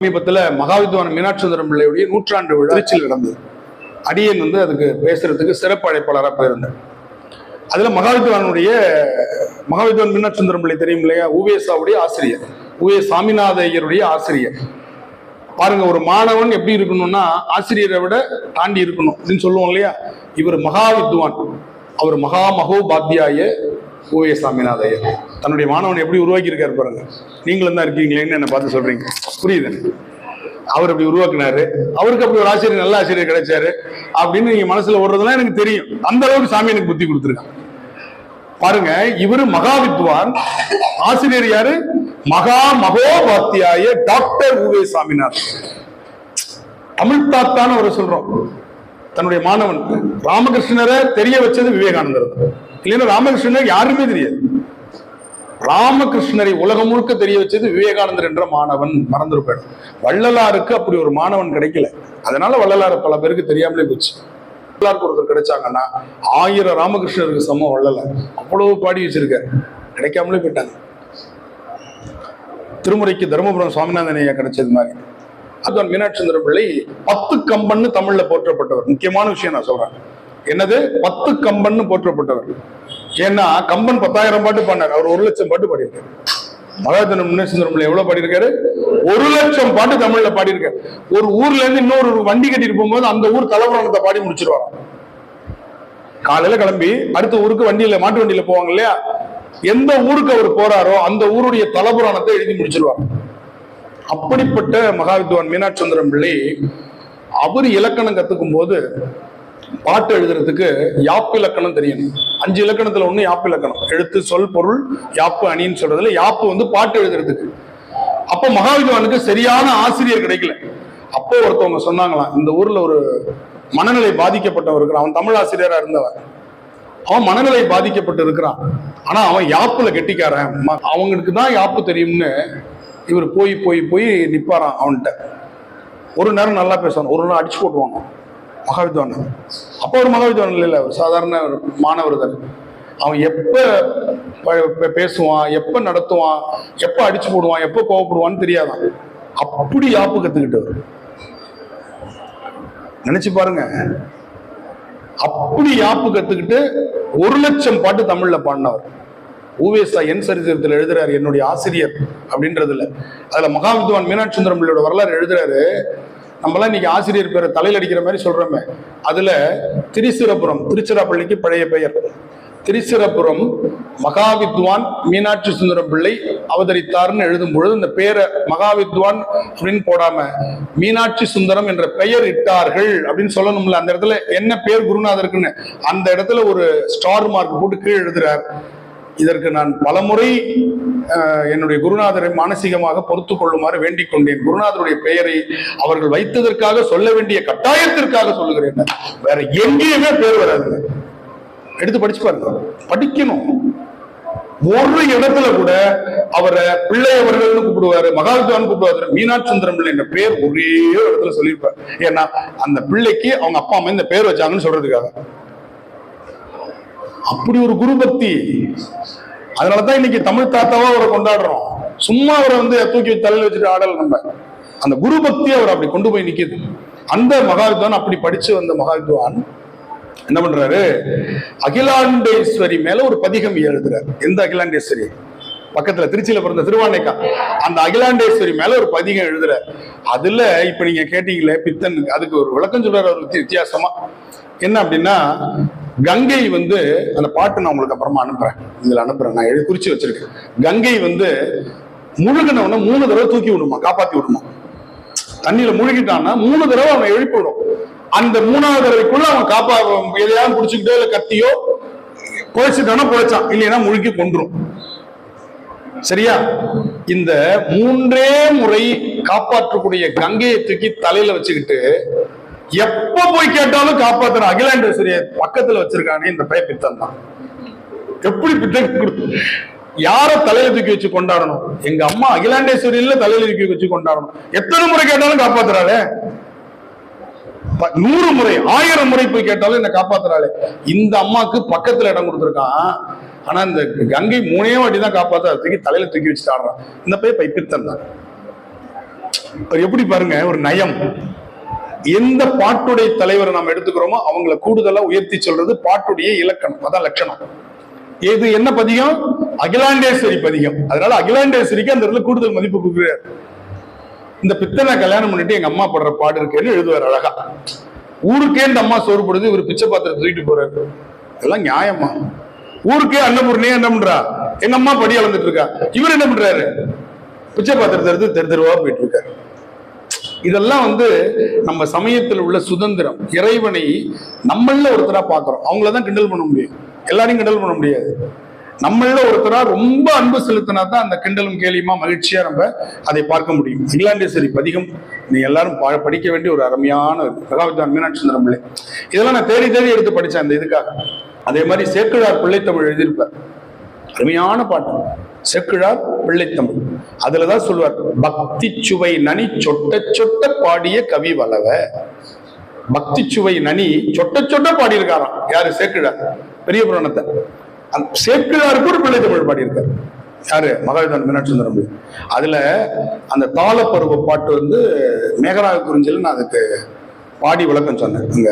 சமீபத்தில் மகாவித்வான மீனாட்சி சுந்தரம் பிள்ளையுடைய நூற்றாண்டு விழா திருச்சியில் நடந்தது. அடியன் வந்து அதுக்கு பேசுறதுக்கு சிறப்பு அழைப்பாளராக போயிருந்தேன் அதில் மகாவித்வானுடைய மகாவித்வான் மீனாட்சி சுந்தரம் பிள்ளை தெரியும் இல்லையா? உவேசாவுடைய ஆசிரியர். உவே சாமிநாத ஐயருடைய ஆசிரியர். பாருங்க ஒரு மாணவன் எப்படி இருக்கணும்னா ஆசிரியரை விட தாண்டி இருக்கணும் அப்படின்னு சொல்லுவோம் இல்லையா? இவர் மகாவித்வான். அவர் மகா மகோபாத்தியாய ஓஏ சாமிநாத ஐயர். தன்னுடைய மாணவனை எப்படி உருவாக்கி இருக்காரு பாருங்க. நீங்களும் தான் இருக்கீங்களேன்னு என்ன பார்த்து சொல்றீங்க? புரியுது அவர் அப்படி உருவாக்குனாரு. அவருக்கு அப்படி ஒரு ஆசிரியர் நல்ல ஆசிரியர் கிடைச்சாரு. அப்படின்னு நீங்க மனசுல ஓடுறதுலாம் எனக்கு தெரியும். அந்த அளவுக்கு சாமி எனக்கு புத்தி கொடுத்துருக்காங்க பாருங்க இவரு மகாவித்வான் ஆசிரியர் யாரு? மகா மகோபாத்தியாய டாக்டர் உவே சாமிநாத் தமிழ் தாத்தான்னு அவரை சொல்றோம். தன்னுடைய மாணவன். ராமகிருஷ்ணரை தெரிய வச்சது விவேகானந்தர் தான். இல்லைன்னா ராமகிருஷ்ணன் யாருமே தெரியாது. ராமகிருஷ்ணரை உலகம் முழுக்க தெரிய வச்சது விவேகானந்தர் என்ற மாணவன். மறந்துருப்பேன். வள்ளலாருக்கு அப்படி ஒரு மாணவன் கிடைக்கல. அதனால வள்ளலார் பல பேருக்கு தெரியாமலே போச்சு. வள்ளலாருக்கு ஒருத்தர் கிடைச்சாங்கன்னா ஆயிரம் ராமகிருஷ்ணருக்கு சமம் வள்ளலார். அவ்வளவு பாடி வச்சிருக்காரு. கிடைக்காமலே போயிட்டாங்க. திருமுறைக்கு தருமபுரம் சுவாமிநாதன் ஐயா கிடைச்சது மாதிரி. அதுதான் மீனாட்சி சுந்தர பிள்ளை பத்து கம்பன்னு தமிழ்ல போற்றப்பட்டவர். முக்கியமான விஷயம் நான் சொல்றேன். என்னது? பத்து கம்பன்னு போற்றப்பட்டவர். ஏன்னா கம்பன் பத்தாயிரம் பாட்டு பாடினார். அவர் ஒரு லட்சம் பாட்டு பாடியிருக்காரு. மகாஜன மீனாட்சி எவ்வளவு பாடியிருக்காரு? ஒரு லட்சம் பாட்டு தமிழ்ல பாடியிருக்காரு. ஒரு ஊர்ல இருந்து இன்னொரு வண்டி கட்டிட்டு போகும்போது அந்த ஊர் தலைவரணத்தை பாடி முடிச்சிருவாராம். காலையில கிளம்பி அடுத்த ஊருக்கு வண்டியில மாட்டு வண்டியில போவாங்க இல்லையா? எந்த ஊருக்கு அவர் போறாரோ அந்த ஊருடைய தலபுராணத்தை எழுதி முடிச்சிருவாங்க அப்படிப்பட்ட மகாவித்வான் மீனாட்சி பிள்ளை அவர் இலக்கணம் கத்துக்கும் போது பாட்டு எழுதுறதுக்கு யாப்பு இலக்கணம் தெரியணும் அஞ்சு இலக்கணத்துல ஒண்ணு யாப்பு இலக்கணம். எழுத்து சொல் பொருள் யாப்பு அணின்னு சொல்றதுல யாப்பு வந்து பாட்டு எழுதுறதுக்கு. அப்போ மகாவித்வானுக்கு சரியான ஆசிரியர் கிடைக்கல. அப்போ ஒருத்தவங்க சொன்னாங்களாம் இந்த ஊர்ல ஒரு மனநிலை பாதிக்கப்பட்டவன் இருக்கிறான் அவன் தமிழ் ஆசிரியரா இருந்தவன். அவன் மனநிலை பாதிக்கப்பட்டு இருக்கிறான். ஆனா அவன் யாப்புல கெட்டிக்காரன். ம- அவங்களுக்கு தான் யாப்பு தெரியும்னு இவர் போய் போய் போய் நிப்பாரான் அவன்கிட்ட. ஒரு நேரம் நல்லா பேசுவான். ஒரு நேரம் அடிச்சு போட்டுவாங்க மகாவித்வான். அப்போ ஒரு மகாவித்வான் இல்லை ஒரு சாதாரண மாணவர் அவன் எப்ப பேசுவான் எப்ப நடத்துவான் எப்ப அடிச்சு போடுவான் எப்ப கோவப்படுவான்னு தெரியாதான். அப்படி யாப்பு கத்துக்கிட்டவர். நினைச்சு பாருங்க. அப்படி யாப்பு கத்துக்கிட்டு ஒரு லட்சம் பாட்டு தமிழ்ல பாடினவர். ஊவேசா என் சரித்திரத்தில் எழுதுறாரு என்னுடைய ஆசிரியர் அப்படின்றதுல அதுல மகாவித்வான் மீனாட்சி சுந்தரம் பிள்ளையோட வரலாறு எழுதுறாரு. நம்மளாம் இன்னைக்கு ஆசிரியர் பேரை தலையில் அடிக்கிற மாதிரி சொல்றோமே. அதுல திரிசிரபுரம் திருச்சிராப்பள்ளிக்கு பழைய பெயர். திரிசிரபுரம் மகாவித்வான் மீனாட்சி சுந்தரம் பிள்ளை அவதரித்தார்னு எழுதும் பொழுது இந்த பேரை மகாவித்வான் அப்படின்னு போடாம மீனாட்சி சுந்தரம் என்ற பெயர் இட்டார்கள் அப்படின்னு சொல்லணும்ல. அந்த இடத்துல என்ன பேர் குருநாதருக்குன்னு அந்த இடத்துல ஒரு ஸ்டார் மார்க் போட்டு கீழே எழுதுறார். இதற்கு நான் பலமுறை என்னுடைய குருநாதரை மானசீகமாக பொறுத்து கொள்ளுமாறு வேண்டிக் கொண்டேன். குருநாதருடைய பெயரை அவர்கள் வைத்ததற்காக சொல்ல வேண்டிய கட்டாயத்திற்காக சொல்லுகிறேன். வேற எங்கேயுமே பேர் வராது. எடுத்து படிச்சு பாருங்க. படிக்கணும். ஒரு இடத்துல கூட அவரை பிள்ளையவர்கள்னு கூப்பிடுவாரு மகாவித்வான் கூப்பிடுவாரு மீனாட்சந்திரம் பிள்ளை என்ற பேர் ஒரே இடத்துல சொல்லியிருப்பார். ஏன்னா அந்த பிள்ளைக்கு அவங்க அப்பா அம்மா இந்த பேர் வச்சாங்கன்னு சொல்றதுக்காக. அப்படி ஒரு குரு பக்தி அதனாலதான் இன்னைக்கு தமிழ் தாத்தாவா அவரை கொண்டாடுறோம். சும்மா அவரை வந்து தூக்கி தள்ளி வச்சுட்டு ஆடல நம்ம. அந்த குரு பக்தி அவர் அப்படி கொண்டு போய் நிக்குது. அந்த மகாவித்வான் அப்படி படிச்சு வந்த மகாவித்வான் என்ன பண்றாரு? அகிலாண்டேஸ்வரி மேல ஒரு பதிகம் எழுதுறாரு. எந்த அகிலாண்டேஸ்வரி? பக்கத்துல திருச்சியில பிறந்த திருவானைக்கா அந்த அகிலாண்டேஸ்வரி மேல ஒரு பதிகம் எழுதுறாரு. அதுல இப்ப நீங்க கேட்டீங்களே பித்தன். அதுக்கு ஒரு விளக்கம் சொல்றாரு ஒரு வித்தியாசமா. என்ன அப்படின்னா கங்கை வந்து அந்த பாட்டு நான் உங்களுக்கு அப்புறமா அனுப்புறேன். இதுல அனுப்புறேன். நான் எழுதி குறிச்சு வச்சிருக்கேன். கங்கை வந்து முழுகினவன மூணு தடவை தூக்கி விடுமா காப்பாத்தி விடுமா? தண்ணியில முழுகிட்டான்னா மூணு தடவை அவன் எழுப்பி விடும் அந்த மூணாவது தடவைக்குள்ள அவன் காப்பா எதையாவது பிடிச்சிக்கிட்டோ இல்ல கத்தியோ பொழைச்சிட்டானா பொழைச்சான் இல்லைன்னா முழுக்கி கொன்றும். சரியா? இந்த மூன்றே முறை காப்பாற்றக்கூடிய கங்கையை தூக்கி தலையில வச்சுக்கிட்டு எப்ப போய் கேட்டாலும் காப்பாத்துற அகிலாண்டேஸ்வரிய பக்கத்துல வச்சிருக்கானே இந்த பய பித்தன் தான். எப்படி பித்தன் கொடுத்து யார தலையில தூக்கி வச்சு கொண்டாடணும்? எங்க அம்மா அகிலாண்டேஸ்வரியில தலையில தூக்கி வச்சு கொண்டாடணும். எத்தனை முறை கேட்டாலும் காப்பாத்துறாளே? ப- நூறு முறை ஆயிரம் முறை போய் கேட்டாலும் என்ன காப்பாத்துறாளே. இந்த அம்மாக்கு பக்கத்துல இடம் கொடுத்துருக்கான். ஆனா இந்த கங்கை மூணே வாட்டி தான் காப்பாத்த தூக்கி தலையில தூக்கி வச்சுட்டு ஆடுறான். இந்த பைய பைப்பித்தன் தான் எப்படி பாருங்க ஒரு நயம். எந்த பாட்டுடைய தலைவரை நாம் எடுத்துக்கிறோமோ அவங்கள கூடுதலா உயர்த்தி சொல்றது பாட்டுடைய இலக்கணம் அதான் லட்சணம். இது என்ன பதிகம்? அகிலாண்டேஸ்வரி பதிகம். அதனால அகிலாண்டேஸ்வரிக்கு அந்த இடத்துல கூடுதல் மதிப்பு கொடுக்குறாரு. இந்த பித்தனை கல்யாணம் பண்ணிட்டு எங்க அம்மா படுற பாடு இருக்குன்னு எழுதுவார் அழகா. ஊருக்கே இந்த அம்மா சோறு போடுது இவர் பிச்சை பாத்திரம் தூக்கிட்டு போறாரு. இதெல்லாம் நியாயமா? ஊருக்கே அன்னபூர்ணியே என்ன பண்றா? எங்க அம்மா படி அளந்துட்டு இருக்கா. இவர் என்ன பண்றாரு? பிச்சை பாத்திரத்தை எடுத்து தெரு தெருவா போயிட்டு இருக்காரு. இதெல்லாம் வந்து நம்ம சமயத்தில் உள்ள சுதந்திரம். இறைவனை நம்மள ஒருத்தராக பார்க்குறோம். அவங்கள தான் கிண்டல் பண்ண முடியும். எல்லாரையும் கிண்டல் பண்ண முடியாது. நம்மள ஒருத்தராக ரொம்ப அன்பு செலுத்தினா தான் அந்த கிண்டலும் கேலியுமா மகிழ்ச்சியாக நம்ம அதை பார்க்க முடியும். இங்கிலாண்டேஸ்வரி பதிகம் நீ எல்லாரும் படிக்க வேண்டிய ஒரு அருமையான ஒரு மீனாட்சி சுந்தரம் பிள்ளை. இதெல்லாம் நான் தேடி தேடி எடுத்து படித்தேன் அந்த இதுக்காக. அதே மாதிரி சேக்கிழார் பிள்ளைத்தமிழ் எழுதியிருப்பார். அருமையான பாட்டு. செக்கிழார் பிள்ளைத்தமிழ் அதுலதான் சொல்லுவார் பக்தி சுவை நனி சொட்ட சொட்ட பாடிய கவி வளவ. பக்தி சுவை நனி சொட்ட சொட்ட பாடியிருக்காராம். யாரு? சேக்கிழார். பெரிய புராணத்தை. சேக்கிழாருக்கு ஒரு பிள்ளைத்தமிழ் பாடியிருக்காரு. யாரு? மகாவிதான் மீனாட்சி சுந்தரம் அதுல அந்த தாளப்பருவ பாட்டு வந்து மேகராக குறிஞ்சல் நான் அதுக்கு பாடி விளக்கம் சொன்னேன். அங்க